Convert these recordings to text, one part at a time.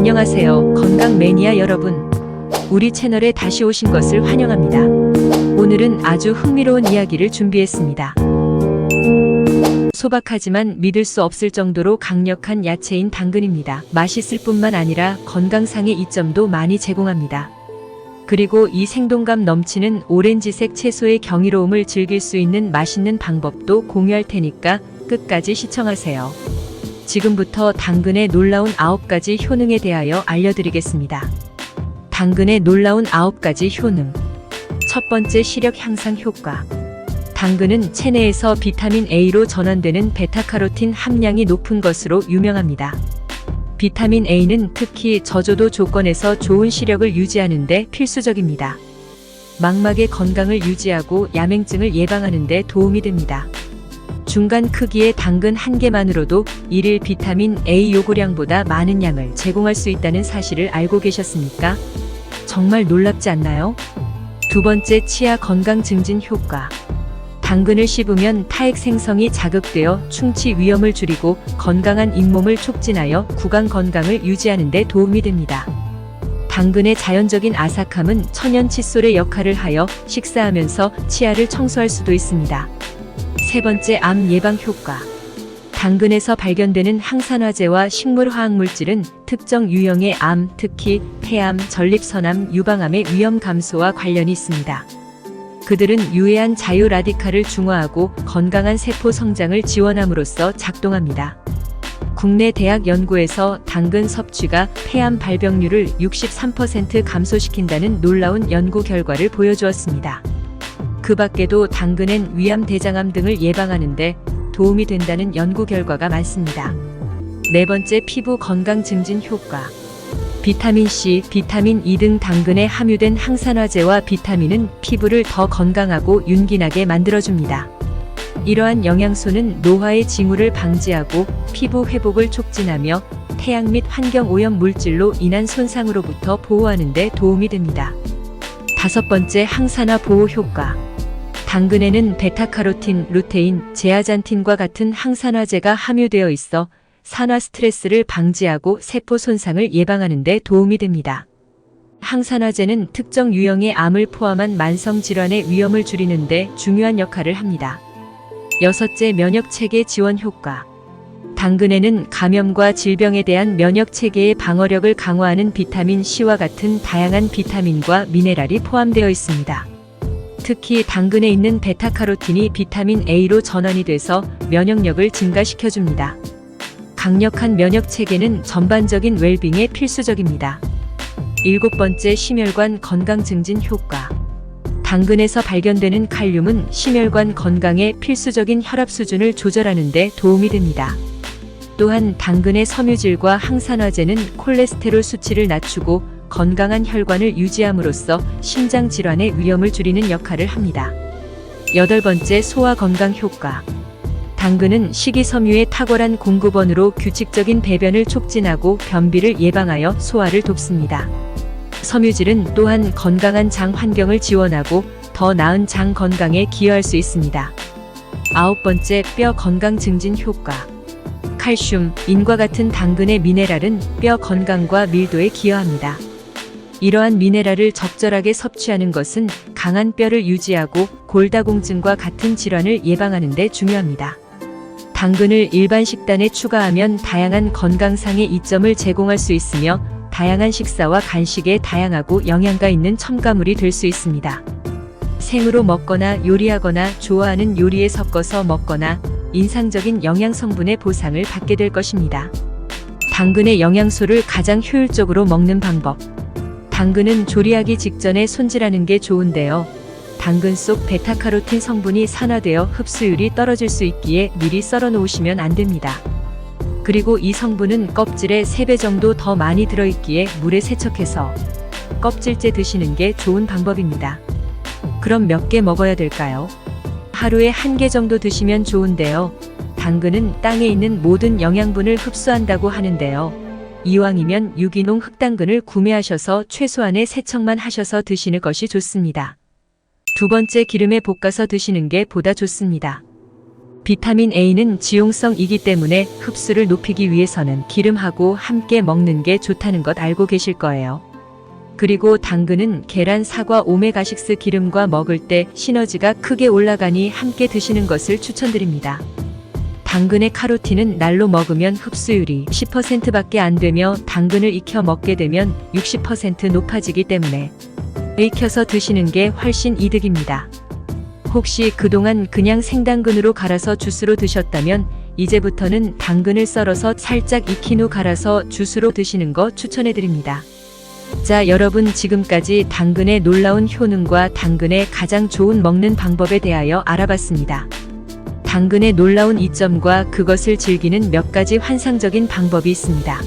안녕하세요. 건강 매니아 여러분. 우리 채널에 다시 오신 것을 환영합니다. 오늘은 아주 흥미로운 이야기를 준비했습니다. 소박하지만 믿을 수 없을 정도로 강력한 야채인 당근입니다. 맛있을 뿐만 아니라 건강상의 이점도 많이 제공합니다. 그리고 이 생동감 넘치는 오렌지색 채소의 경이로움을 즐길 수 있는 맛있는 방법도 공유할 테니까 끝까지 시청하세요. 지금부터 당근의 놀라운 9가지 효능에 대하여 알려드리겠습니다. 당근의 놀라운 9가지 효능. 첫 번째 시력 향상 효과. 당근은 체내에서 비타민 A로 전환되는 베타카로틴 함량이 높은 것으로 유명합니다. 비타민 A는 특히 저조도 조건에서 좋은 시력을 유지하는 데 필수적입니다. 망막의 건강을 유지하고 야맹증을 예방하는 데 도움이 됩니다. 중간 크기의 당근 한 개만으로도 일일 비타민 A 요구량보다 많은 양을 제공할 수 있다는 사실을 알고 계셨습니까? 정말 놀랍지 않나요? 두 번째 치아 건강 증진 효과. 당근을 씹으면 타액 생성이 자극되어 충치 위험을 줄이고 건강한 잇몸을 촉진하여 구강 건강을 유지하는 데 도움이 됩니다. 당근의 자연적인 아삭함은 천연 칫솔의 역할을 하여 식사하면서 치아를 청소할 수도 있습니다. 세 번째 암 예방 효과. 당근에서 발견되는 항산화제와 식물 화학 물질은 특정 유형의 암, 특히 폐암, 전립선암, 유방암의 위험 감소와 관련이 있습니다. 그들은 유해한 자유 라디칼을 중화하고 건강한 세포 성장을 지원함으로써 작동합니다. 국내 대학 연구에서 당근 섭취가 폐암 발병률을 63% 감소시킨다는 놀라운 연구 결과를 보여주었습니다. 그 밖에도 당근엔 위암, 대장암 등을 예방하는데 도움이 된다는 연구 결과가 많습니다. 네 번째 피부 건강 증진 효과. 비타민 C, 비타민 E 등 당근에 함유된 항산화제와 비타민은 피부를 더 건강하고 윤기나게 만들어줍니다. 이러한 영양소는 노화의 징후를 방지하고 피부 회복을 촉진하며 태양 및 환경 오염 물질로 인한 손상으로부터 보호하는 데 도움이 됩니다. 다섯 번째 항산화 보호 효과. 당근에는 베타카로틴, 루테인, 제아잔틴과 같은 항산화제가 함유되어 있어 산화 스트레스를 방지하고 세포 손상을 예방하는 데 도움이 됩니다. 항산화제는 특정 유형의 암을 포함한 만성 질환의 위험을 줄이는 데 중요한 역할을 합니다. 여섯째 면역 체계 지원 효과. 당근에는 감염과 질병에 대한 면역 체계의 방어력을 강화하는 비타민 C와 같은 다양한 비타민과 미네랄이 포함되어 있습니다. 특히 당근에 있는 베타카로틴이 비타민 A로 전환이 돼서 면역력을 증가시켜줍니다. 강력한 면역 체계는 전반적인 웰빙에 필수적입니다. 일곱 번째 심혈관 건강 증진 효과. 당근에서 발견되는 칼륨은 심혈관 건강에 필수적인 혈압 수준을 조절하는 데 도움이 됩니다. 또한 당근의 섬유질과 항산화제는 콜레스테롤 수치를 낮추고 건강한 혈관을 유지함으로써 심장 질환의 위험을 줄이는 역할을 합니다. 여덟 번째 소화 건강 효과. 당근은 식이섬유의 탁월한 공급원으로 규칙적인 배변을 촉진하고 변비를 예방하여 소화를 돕습니다. 섬유질은 또한 건강한 장 환경을 지원하고 더 나은 장 건강에 기여할 수 있습니다. 아홉 번째 뼈 건강 증진 효과. 칼슘, 인과 같은 당근의 미네랄은 뼈 건강과 밀도에 기여합니다. 이러한 미네랄을 적절하게 섭취하는 것은 강한 뼈를 유지하고 골다공증과 같은 질환을 예방하는 데 중요합니다. 당근을 일반 식단에 추가하면 다양한 건강상의 이점을 제공할 수 있으며 다양한 식사와 간식에 다양하고 영양가 있는 첨가물이 될 수 있습니다. 생으로 먹거나 요리하거나 좋아하는 요리에 섞어서 먹거나 인상적인 영양 성분의 보상을 받게 될 것입니다. 당근의 영양소를 가장 효율적으로 먹는 방법. 당근은 조리하기 직전에 손질하는 게 좋은데요. 당근 속 베타카로틴 성분이 산화되어 흡수율이 떨어질 수 있기에 미리 썰어 놓으시면 안 됩니다. 그리고 이 성분은 껍질에 3배 정도 더 많이 들어있기에 물에 세척해서 껍질째 드시는 게 좋은 방법입니다. 그럼 몇 개 먹어야 될까요? 하루에 한 개 정도 드시면 좋은데요. 당근은 땅에 있는 모든 영양분을 흡수한다고 하는데요. 이왕이면 유기농 흑당근을 구매하셔서 최소한의 세척만 하셔서 드시는 것이 좋습니다. 두 번째 기름에 볶아서 드시는 게 보다 좋습니다. 비타민 A는 지용성이기 때문에 흡수를 높이기 위해서는 기름하고 함께 먹는 게 좋다는 것 알고 계실 거예요. 그리고 당근은 계란, 사과, 오메가6 기름과 먹을 때 시너지가 크게 올라가니 함께 드시는 것을 추천드립니다. 당근의 카로틴은 날로 먹으면 흡수율이 10%밖에 안 되며 당근을 익혀 먹게 되면 60% 높아지기 때문에 익혀서 드시는 게 훨씬 이득입니다. 혹시 그동안 그냥 생당근으로 갈아서 주스로 드셨다면 이제부터는 당근을 썰어서 살짝 익힌 후 갈아서 주스로 드시는 거 추천해 드립니다. 자, 여러분 지금까지 당근의 놀라운 효능과 당근의 가장 좋은 먹는 방법에 대하여 알아봤습니다. 당근의 놀라운 이점과 그것을 즐기는 몇 가지 환상적인 방법이 있습니다.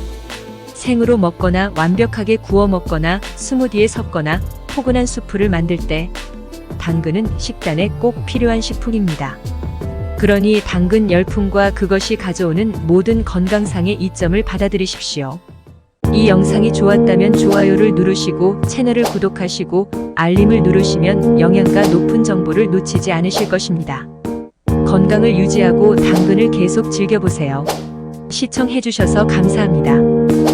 생으로 먹거나 완벽하게 구워 먹거나 스무디에 섞거나 포근한 수프를 만들 때 당근은 식단에 꼭 필요한 식품입니다. 그러니 당근 열풍과 그것이 가져오는 모든 건강상의 이점을 받아들이십시오. 이 영상이 좋았다면 좋아요를 누르시고 채널을 구독하시고 알림을 누르시면 영양가 높은 정보를 놓치지 않으실 것입니다. 건강을 유지하고 당근을 계속 즐겨보세요. 시청해주셔서 감사합니다.